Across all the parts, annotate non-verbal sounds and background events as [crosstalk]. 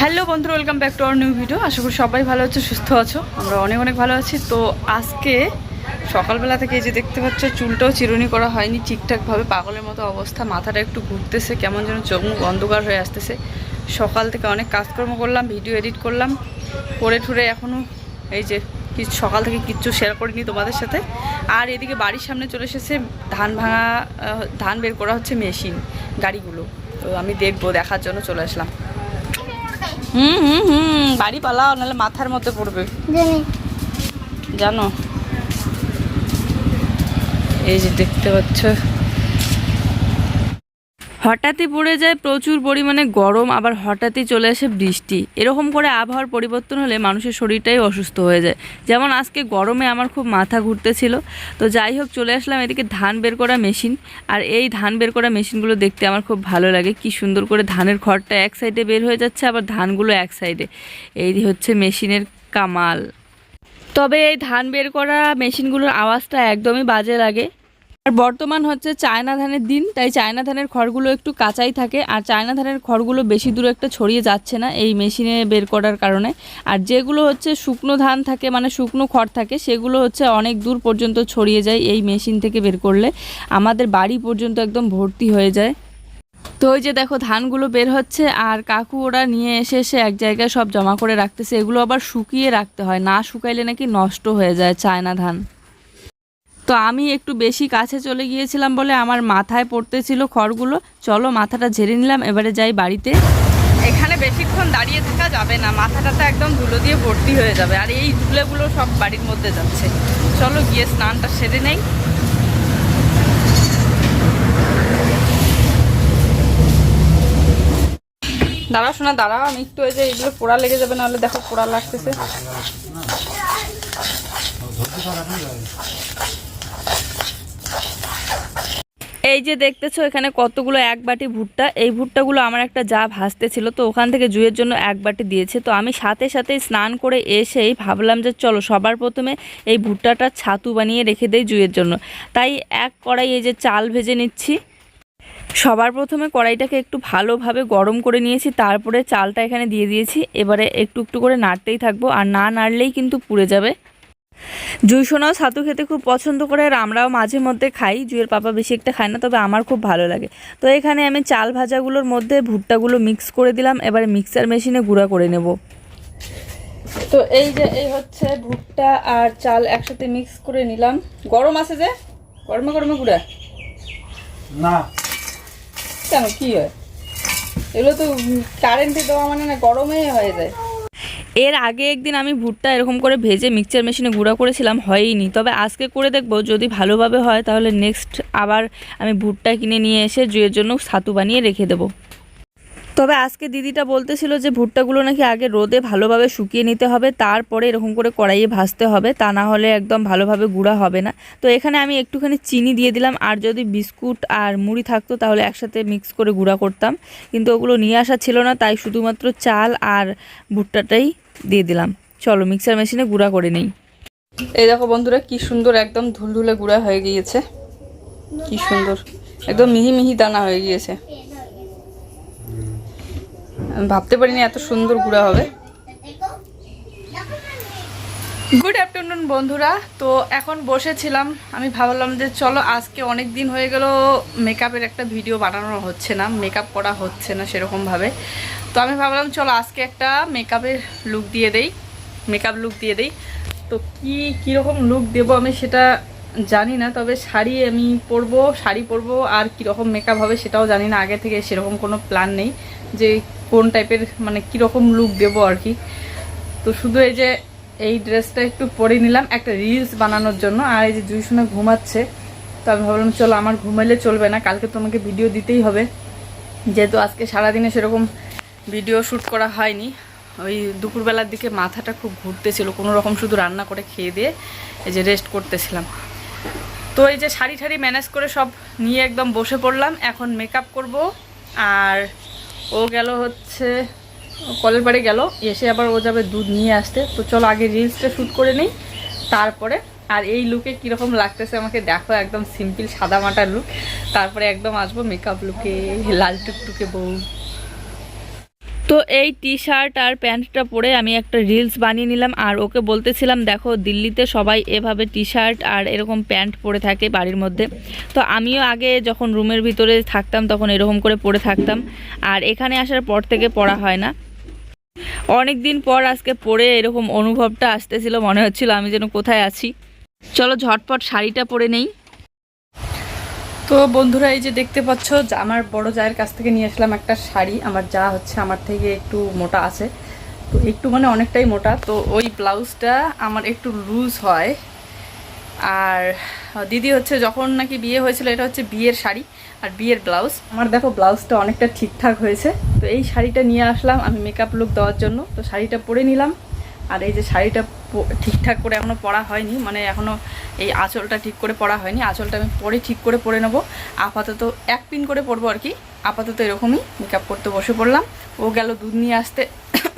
Hello বন্ধুরা, welcome back to our new video. আশা করি সবাই ভালো আছো, সুস্থ আছো। আমরা অনেক অনেক ভালো আছি। তো আজকে সকালবেলা থেকে এই যে দেখতে পাচ্ছ, চুলটাও চিরুনি করা হয়নি। ঠিকঠাকভাবে পাগলের মতো অবস্থা। মাথাটা একটু ঘুরতেছে, কেমন যেন চোখ অন্ধকার হয়ে আসতেছে। সকাল থেকে অনেক কাজকর্ম করলাম, ভিডিও এডিট করলাম। করে ঠুরে এখনও এই যে কিছু সকাল থেকে কিচ্ছু শেয়ার করিনি তোমাদের সাথে। আর এদিকে বাড়ির সামনে চলে এসেছে, ধান ভাঙা ধান বের করা হচ্ছে মেশিন গাড়িগুলো। তো আমি দেখব, দেখার জন্য চলে আসলাম। হুম হুম হুম বাড়ি পালাও নাহলে মাথার মধ্যে পড়বে। জানো। এই যে দেখতে পাচ্ছ। হঠাৎই পড়ে যায় প্রচুর পরিমাণে গরম, আবার হঠাৎই চলে আসে বৃষ্টি। এরকম করে আবহাওয়ার পরিবর্তন হলে মানুষের শরীরটাই অসুস্থ হয়ে যায়। যেমন আজকে গরমে আমার খুব মাথা ঘুরতেছিল। তো যাই হোক, চলে আসলাম এদিকে ধান বের করা মেশিন। আর এই ধান বের করা মেশিনগুলো দেখতে আমার খুব ভালো লাগে। কি সুন্দর করে ধানের খড়টা এক সাইডে বের হয়ে যাচ্ছে, আবার ধানগুলো এক সাইডে। এই হচ্ছে মেশিনের কামাল। তবে এই ধান বের করা মেশিনগুলোর আওয়াজটা একদমই বাজে লাগে। আর বর্তমান হচ্ছে চায়না ধানের দিন, তাই চায়না ধানের খড়গুলো একটু কাঁচাই থাকে। আর চায়না ধানের খড়গুলো বেশি দূর একটা ছড়িয়ে যাচ্ছে না এই মেশিনে বের করার কারণে। আর যেগুলো হচ্ছে শুকনো ধান থাকে মানে শুকনো খড় থাকে, সেগুলো হচ্ছে অনেক দূর পর্যন্ত ছড়িয়ে যায় এই মেশিন থেকে বের করলে। আমাদের বাড়ি পর্যন্ত একদম ভর্তি হয়ে যায়। তো ওই যে দেখো, ধানগুলো বের হচ্ছে, আর কাকু ওরা নিয়ে এসে এসে এক জায়গায় সব জমা করে রাখতেছে। এগুলো আবার শুকিয়ে রাখতে হয়, না শুকাইলে নাকি নষ্ট হয়ে যায় চায়না ধান। তো আমি একটু বেশি কাছে চলে গিয়েছিলাম বলে আমার মাথায় পড়তেছিল খড়গুলো। চলো মাথাটা ঝেড়ে নিলাম, এবারে যাই বাড়িতে। এখানে বেশিক্ষণ দাঁড়িয়ে থাকা যাবে না, মাথাটা তো একদম ধুলো দিয়ে ভর্তি হয়ে যাবে, আর এই ধুলেগুলো সব বাড়ির মধ্যে যাচ্ছে। চলো গিয়ে স্নানটা সেরে নেই। দাঁড়াও শোনা দাঁড়াও, আমি একটু এই যে এগুলো পোড়া লেগে যাবে, নাহলে দেখো পোড়া লাগতেছে। এই যে দেখতেছো, এখানে কতগুলো এক বাটি ভুট্টা। এই ভুট্টাগুলো আমার একটা যা ভাসতে ছিল, তো ওখান থেকে জুয়ের জন্য এক বাটি দিয়েছে। তো আমি সাথে সাথে স্নান করে এসেই ভাবলাম যে চলো, সবার প্রথমে এই ভুট্টাটা ছাতু বানিয়ে রেখে দেই জুয়ের জন্য। তাই এক কড়াই এই যে চাল ভেজে নিচ্ছি। সবার প্রথমে কড়াইটাকে একটু ভালোভাবে গরম করে নিয়েছি, তারপরে চালটা এখানে দিয়ে দিয়েছি। এবারে একটু একটু করে নাড়তেই থাকব, আর না নাড়লেই কিন্তু পুড়ে যাবে। জুই সোনাও ছাতু খেতে খুব পছন্দ করে আর আমরাও মাঝে মধ্যে খাই। জুয়ের পাপা বেশি একটা খায় না তবে আমার খুব ভালো লাগে। তো এখানে আমি চাল ভাজাগুলোর মধ্যে ভুট্টাগুলো মিক্স করে দিলাম এবারে মিক্সার মেশিনে গুঁড়া করে নেব। তো এই যে এই হচ্ছে ভুট্টা আর চাল একসাথে মিক্স করে নিলাম। গরম আছে যে? গরমে গরমে গুঁড়া? না। কেন কি হয়? এগুলো তো কারেন্টে দেওয়া মানে না গরমে হয়ে যায়। এর আগে একদিন আমি ভুট্টা এরকম করে ভেজে মিক্সচার মেশিনে গুঁড়া করেছিলাম, হয়ইনি। তবে আজকে করে দেখব, যদি ভালোভাবে হয় তাহলে নেক্সট আবার আমি ভুট্টা কিনে নিয়ে এসে জুয়ের জন্য ছাতু বানিয়ে রেখে দেবো। তবে আজকে দিদিটা বলতেছিল যে ভুট্টাগুলো নাকি আগে রোদে ভালোভাবে শুকিয়ে নিতে হবে, তারপরে এরকম করে কড়াইয়ে ভাজতে হবে, তা না হলে একদম ভালোভাবে গুঁড়া হবে না। তো এখানে আমি একটুখানি চিনি দিয়ে দিলাম, আর যদি বিস্কুট আর মুড়ি থাকতো তাহলে একসাথে মিক্স করে গুঁড়া করতাম। কিন্তু ওগুলো নিয়ে আসা ছিল না, তাই শুধুমাত্র চাল আর ভুট্টাটাই দিয়ে দিলাম। চলো মিক্সার মেশিনে গুঁড়া করে নেই। এই দেখো বন্ধুরা, কি সুন্দর একদম ধুলধুলে গুঁড়া হয়ে গিয়েছে। কি সুন্দর। একদম মিহি মিহি দানা হয়ে গিয়েছে। ভাবতে পারিনি এত সুন্দর গুঁড়া হবে। গুড আফটারনুন বন্ধুরা। তো এখন বসেছিলাম। আমি ভাবলাম যে চলো, আজকে অনেক দিন হয়ে গেল মেকআপের একটা ভিডিও বানানো হচ্ছে না। মেকআপ করা হচ্ছে না সেরকমভাবে। তো আমি ভাবলাম, চলো আজকে একটা মেকআপের লুক দিয়ে দেই। মেকআপ লুক দিয়ে দেই। তো কি, কীরকম লুক দেবো আমি সেটা জানি না, তবে শাড়ি আমি পরবো, শাড়ি পরবো, আর কীরকম মেকআপ হবে সেটাও জানি না। আগে থেকে সেরকম কোনো প্ল্যান নেই যে কোন টাইপের মানে কীরকম লুক দেবো আর কি। তো শুধু এই যে, এই ড্রেসটা একটু পরে নিলাম, একটা রিলস বানানোর জন্য। আর এই যে দুই সময় ঘুমাচ্ছে, তো আমি ভাবলাম, চলো আমার ঘুমাইলে চলবে না, কালকে তোমাকে ভিডিও দিতেই হবে। যেহেতু আজকে সারাদিনে সেরকম ভিডিও শ্যুট করা হয়নি। ওই দুপুরবেলার দিকে মাথাটা খুব ঘুরতেছিল, কোনো রকম শুধু রান্না করে খেয়ে দিয়ে এই যে রেস্ট করতেছিলাম। তো এই যে শাড়ি ঠাড়ি ম্যানেজ করে সব নিয়ে একদম বসে পড়লাম, এখন মেকআপ করব। আর ও গেল হচ্ছে কলের বাড়ি গেল, এসে আবার ও যাবে দুধ নিয়ে আসতে। তো চলো আগে রিলসটা শ্যুট করে নিই, তারপরে আর এই লুকে কীরকম লাগতেছে আমাকে দেখো, একদম সিম্পল সাদা মাটা লুক তারপরে একদম আসব মেকআপ লুকে লাল টুকটুকে বউ। তো এই টি শার্ট আর প্যান্টটা পরে আমি একটা রিলস বানিয়ে নিলাম। আর ওকে বলতেছিলাম, দেখো, দিল্লিতে সবাই এভাবে টি শার্ট আর এরকম প্যান্ট পরে থাকে বাড়ির মধ্যে। তো আমিও আগে যখন রুমের ভিতরে থাকতাম, তখন এরকম করে পরে থাকতাম। আর এখানে আসার পর থেকে পরা হয় না। অনেক দিন পর আজকে পরে এরকম অনুভবটা আসতেছিল, মনে হচ্ছিল আমি যেন কোথায় আছি। চলো, ঝটপট শাড়িটা পরে নেই। তো বন্ধুরা, এই যে দেখতে পাচ্ছ, যা আমার বড় জায়ের কাছ থেকে নিয়ে আসলাম একটা শাড়ি। আমার যা হচ্ছে আমার থেকে একটু মোটা আছে। তো একটু মানে অনেকটাই মোটা। তো ওই ব্লাউজটা আমার একটু লুজ হয়। আর দিদি হচ্ছে যখন নাকি বিয়ে হয়েছিল, এটা হচ্ছে বিয়ের শাড়ি আর বিয়ের ব্লাউজ। আমার দেখো, ব্লাউজটা অনেকটা ঠিকঠাক হয়েছে। তো এই শাড়িটা নিয়ে আসলাম আমি মেকআপ লুক দেওয়ার জন্য। তো শাড়িটা পরে নিলাম। আর এই যে শাড়িটা ঠিকঠাক করে এখনও পড়া হয়নি মানে এখনও এই আঁচলটা ঠিক করে পড়া হয়নি। আঁচলটা আমি পরে ঠিক করে পরে নেব। আপাতত এক পিন করে পরবো আর কি। আপাতত এরকমই মেকআপ করতে বসে পড়লাম। ও গেল দুধ নিয়ে আসতে।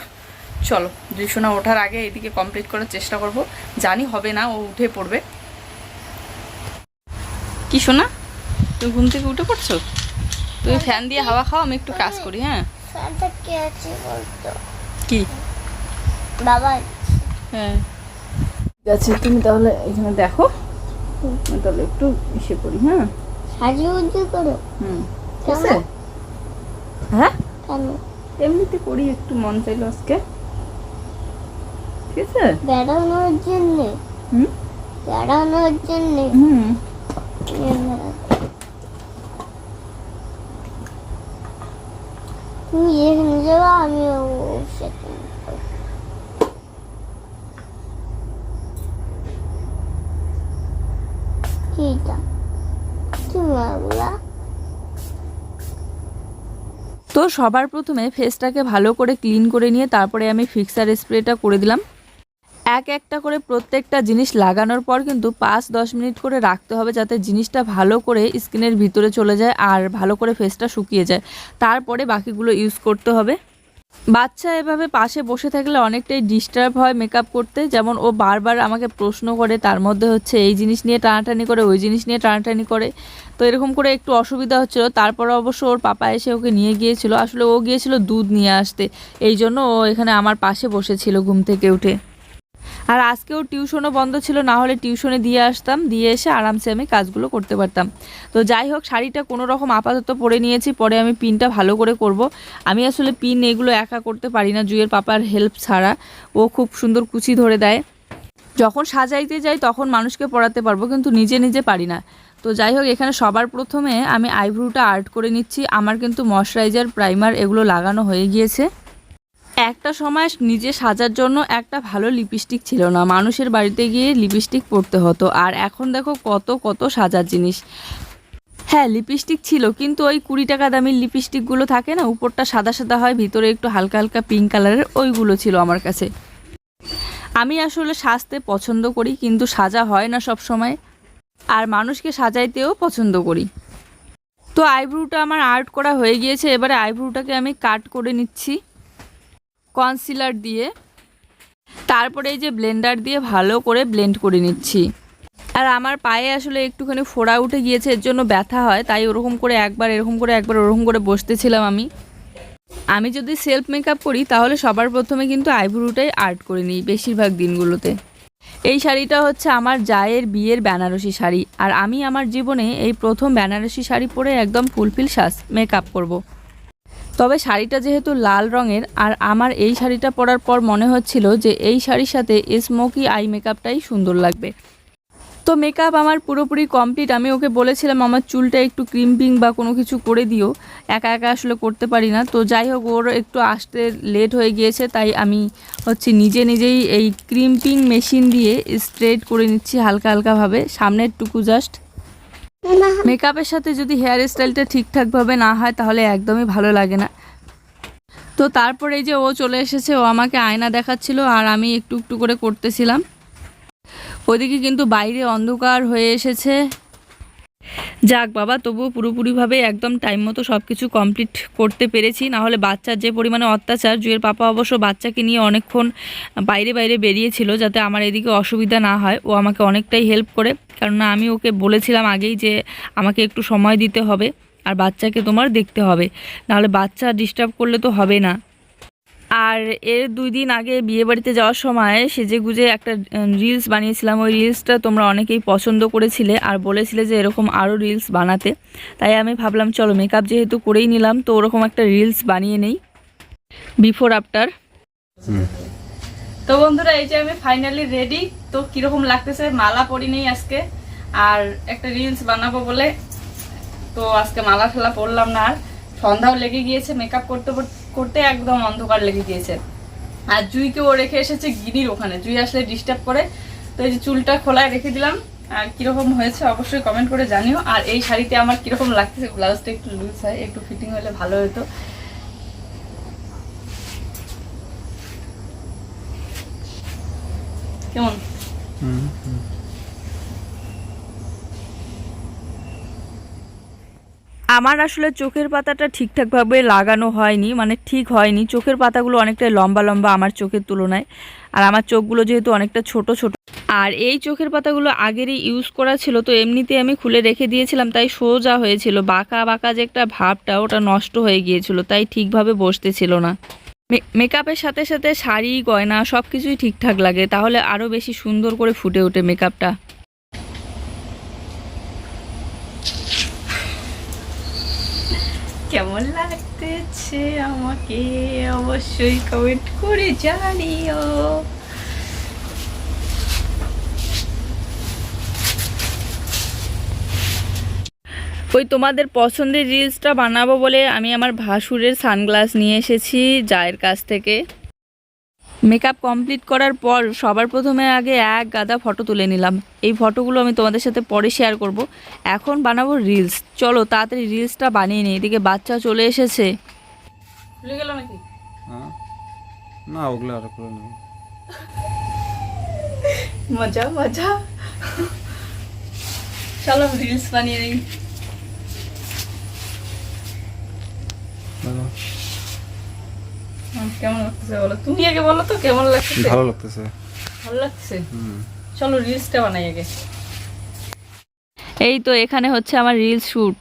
[coughs] চলো দুইশোনা ওঠার আগে এদিকে কমপ্লিট করার চেষ্টা করব। জানি হবে না ও উঠে পড়বে। কি শোনা তুমি ঘুম থেকে উঠে পড়ছো? তুমি ফ্যান দিয়ে হাওয়া খাও আমি একটু কাজ করি হ্যাঁ? কি? বাবা। হ্যাঁ। ঠিক আছে তুমি তাহলে এখানে দেখো। তাহলে একটু হ্যাঁ? উজ্জু করো। হুম। ঠিক আছে? হ্যাঁ? কেন? এমনিতে করি একটু মন চাইলো আজকে। ঠিক আছে? বেড়ানোর জন্যে। হুম? বেড়ানোর জন্যে। হুম। তুমি যেখানে যাব আমি সেখানে যাব। ঠিক আছে তুমি ওগুলা তো সবার প্রথমে ফেসটাকে ভালো করে ক্লিন করে নিয়ে তারপরে আমি ফিক্সার স্প্রেটা করে দিলাম। এক একটা করে প্রত্যেকটা জিনিস লাগানোর পর কিন্তু পাঁচ দশ মিনিট করে রাখতে হবে যাতে জিনিসটা ভালো করে স্কিনের ভিতরে চলে যায় আর ভালো করে ফেসটা শুকিয়ে যায়। তারপরে বাকিগুলো ইউজ করতে হবে। বাচ্চা এভাবে পাশে বসে থাকলে অনেকটাই ডিস্টার্ব হয় মেকআপ করতে। যেমন ও বারবার আমাকে প্রশ্ন করে, তার মধ্যে হচ্ছে এই জিনিস নিয়ে টানাটানি করে, ওই জিনিস নিয়ে টানাটানি করে। তো এরকম করে একটু অসুবিধা হচ্ছিল। তারপর অবশ্য ওর পাপা এসে ওকে নিয়ে গিয়েছিল। আসলে ও গিয়েছিল দুধ নিয়ে আসতে। এই জন্য ও এখানে আমার পাশে বসেছিল ঘুম থেকে উঠে। আর আজকেও টিউশনও বন্ধ ছিল, না হলে টিউশনে দিয়ে আসতাম, দিয়ে এসে আরামসে আমি কাজগুলো করতে পারতাম। তো যাই হোক, শাড়িটা কোনো রকম আপাতত পরে নিয়েছি, পরে আমি পিনটা ভালো করে করব। আমি আসলে পিন এগুলো একা করতে পারি না, জুয়ের পাপার হেল্প ছাড়া। ও খুব সুন্দর কুচি ধরে দেয়। যখন সাজাইতে যাই তখন মানুষকে পড়াতে পারব, কিন্তু নিজে নিজে পারি না। তো যাই হোক, এখানে সবার প্রথমে আমি আইব্রুটা আর্ট করে নিচ্ছি। আমার কিন্তু ময়শ্চারাইজার, প্রাইমার এগুলো লাগানো হয়ে গিয়েছে। একটা সময় নিজে সাজার জন্য একটা ভালো লিপস্টিক ছিল না। মানুষের বাড়িতে গিয়ে লিপস্টিক পরতে হতো। আর এখন দেখো কত কত সাজার জিনিস। হ্যাঁ লিপস্টিক ছিল, কিন্তু ওই কুড়ি টাকা দামের লিপস্টিকগুলো থাকে না, উপরটা সাদা সাদা হয়, ভিতরে একটু হালকা হালকা পিঙ্ক কালারের ওইগুলো ছিল আমার কাছে। আমি আসলে সাজতে পছন্দ করি, কিন্তু সাজা হয় না সব সময়। আর মানুষকে সাজাইতেও পছন্দ করি। তো আইব্রুটা আমার আর্ট করা হয়ে গিয়েছে, এবারে আইব্রুটাকে আমি কাট করে নিচ্ছি। কনসিলার দিয়ে। তারপরে এই যে ব্লেন্ডার দিয়ে ভালো করে ব্লেন্ড করে নিচ্ছি। আর আমার পায়ে আসলে একটুখানি ফোড়া উঠে গিয়েছে, এর জন্য ব্যথা হয়, তাই ওরকম করে একবার, এরকম করে একবার, ওরকম করে বসতেছিলাম আমি। আমি যদি সেলফ মেকআপ করি, তাহলে সবার প্রথমে কিন্তু আইব্রুটাই আর্ট করে নিই বেশিরভাগ দিনগুলোতে। এই শাড়িটা হচ্ছে আমার জায়ের বিয়ের বেনারসি শাড়ি, আর আমি আমার জীবনে এই প্রথম বেনারসি শাড়ি পরে একদম ফুলফিল সাজ মেকআপ করব। তবে শাড়িটা যেহেতু লাল রঙের, আর আমার এই শাড়িটা পরার পর মনে হচ্ছিল যে এই শাড়ির সাথে স্মোকি আই মেকআপটাই সুন্দর লাগবে। তো মেকআপ আমার পুরোপুরি কমপ্লিট আমি ওকে বলেছিলাম, আমার চুলটা একটু ক্রিম্পিং বা কোনো কিছু করে দিও। একা একা আসলে করতে পারি না। তো যাই হোক, ওর একটু আসতে লেট হয়ে গিয়েছে, তাই আমি হচ্ছে নিজে নিজেই এই ক্রিম্পিং মেশিন দিয়ে স্ট্রেট করে নিচ্ছি হালকা হালকাভাবে। সামনের টুকু জাস্ট মেকআপের সাথে যদি হেয়ার স্টাইলটা ঠিকঠাকভাবে না হয়, তাহলে একদমই ভালো লাগে না। তো তারপরে যে ও চলে এসেছে, ও আমাকে আয়না দেখাচ্ছিল, আর আমি একটু একটু করে করতেছিলাম। ওইদিকে কিন্তু বাইরে অন্ধকার হয়ে এসেছে। যাক বাবা, তবুও পুরোপুরিভাবে একদম টাইম মতো সব কিছু কমপ্লিট করতে পেরেছি। না হলে বাচ্চার যে পরিমাণে অত্যাচার, জুয়ের পাপা অবশ্য বাচ্চাকে নিয়ে অনেকক্ষণ বাইরে বাইরে বেরিয়েছিল যাতে আমার এদিকে অসুবিধা না হয়। ও আমাকে অনেকটাই হেল্প করে। কেননা আমি ওকে বলেছিলাম আগেই যে আমাকে একটু সময় দিতে হবে আর বাচ্চাকে তোমার দেখতে হবে। নাহলে বাচ্চা ডিস্টার্ব করলে তো হবে না। আর এর দুই দিন আগে বিয়ে বাড়িতে যাওয়ার সময় সেজে গুজে একটা রিলস বানিয়েছিলাম। ওই রিলসটা তোমরা অনেকেই পছন্দ করেছিলে আর বলেছিলে যে এরকম আরও রিলস বানাতে। তাই আমি ভাবলাম চলো মেকআপ যেহেতু করেই নিলাম তো ওরকম একটা রিলস বানিয়ে নেই। বিফোর আফটার তো বন্ধুরা এই যে আমি ফাইনালি রেডি তো কীরকম লাগতেছে? মালা পরি নেই আজকে। আর একটা রিলস বানাবো বলে। তো আজকে মালা ঠালা পরলাম না আর। সন্ধ্যাও লেগে গিয়েছে মেকআপ করতে করতে একদম অন্ধকার লেগে গিয়েছে। আর জুইকে ও রেখে এসেছে গিরির ওখানে। জুই আসলে ডিস্টার্ব করে। তো এই যে চুলটা খোলায় রেখে দিলাম। আর কীরকম হয়েছে অবশ্যই কমেন্ট করে জানিও। আর এই শাড়িতে আমার কীরকম লাগতেছে? ব্লাউজটা একটু লুজ হয়, একটু ফিটিং হলে ভালো হতো। কেমন? আমার আসলে চোখের পাতাটা ঠিকঠাকভাবে লাগানো হয়নি মানে ঠিক হয়নি। চোখের পাতাগুলো অনেকটা লম্বা লম্বা আমার চোখের তুলনায়। আর আমার চোখগুলো যেহেতু অনেকটা ছোট ছোট। আর এই চোখের পাতাগুলো আগেরই ইউজ করা ছিল, তো এমনিতে আমি খুলে রেখে দিয়েছিলাম, তাই সোজা হয়েছিল। বাঁকা বাঁকা যে একটা ভাবটা, ওটা নষ্ট হয়ে গিয়েছিল, তাই ঠিকভাবে বসতেছিল না। মে- মেকআপের সাথে সাথে শাড়ি, গয়না সব কিছুই ঠিকঠাক লাগে, তাহলে আরও বেশি সুন্দর করে ফুটে ওঠে মেকআপটা। কেমন লাগতেছে আমাকে অবশ্যই কমেন্ট করে জানিও। ওই তোমাদের পছন্দের রিলসটা বানাবো বলে আমি আমার ভাসুরের সানগ্লাস নিয়ে এসেছি জায়ের কাছ থেকে। মেকআপ কমপ্লিট করার পর সবার প্রথমে আগে এক গাদা ফটো তুলে নিলাম। এই ফটোগুলো আমি তোমাদের সাথে পরে শেয়ার করব। এখন বানাবো রিলস চলো তাড়াতাড়ি রিলসটা বানিয়ে নিই। এদিকে বাচ্চা চলে এসেছে। ভুলে গেল নাকি? হ্যাঁ। না ওগুলো আর করে নেব মজা মজা। চলো রিলস বানিয়ে নিই। কেমন লাগতেছে বলো? তুমি আগে বলো তো কেমন লাগতেছে? ভালো লাগতেছে। ভালো লাগতেছে? হুম। চলো রিলসটা বানাই আগে। এই তো এখানে হচ্ছে আমার রিলস শ্যুট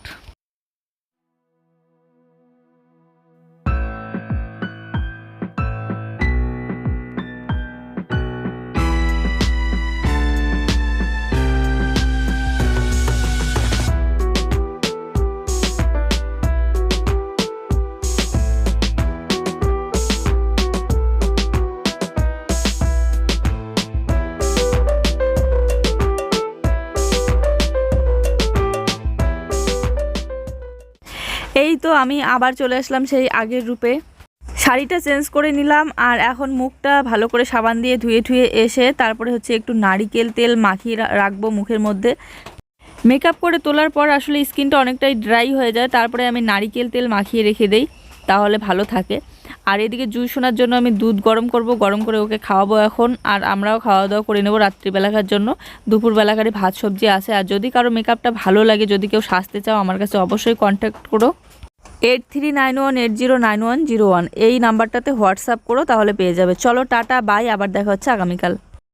তো আমি আবার চলে আসলাম সেই আগের রূপে। শাড়িটা চেঞ্জ করে নিলাম আর এখন মুখটা ভালো করে সাবান দিয়ে ধুয়ে ধুয়ে এসে তারপরে হচ্ছে একটু নারিকেল তেল মাখিয়ে রাখব মুখের মধ্যে। মেকআপ করে তোলার পর আসলে স্কিনটা অনেকটাই ড্রাই হয়ে যায়, তারপরে আমি নারিকেল তেল মাখিয়ে রেখে দেই, তাহলে ভালো থাকে। আর এদিকে জুই শোনার জন্য আমি দুধ গরম করব, গরম করে ওকে খাওয়াবো এখন, আর আমরাও খাওয়া দাওয়া করে নেব রাত্রিবেলাকার জন্য। দুপুরবেলাকারে ভাত সবজি আছে, আর যদি কারও মেকআপটা ভালো লাগে, যদি কেউ সাজতে চাও আমার কাছে অবশ্যই কন্ট্যাক্ট করো। Eight three nine one eight zero nine one zero one এই নাম্বারটাতে হোয়াটসঅ্যাপ করো, তাহলে পেয়ে যাবে। চলো, টাটা, বাই, আবার দেখা হচ্ছে আগামীকাল।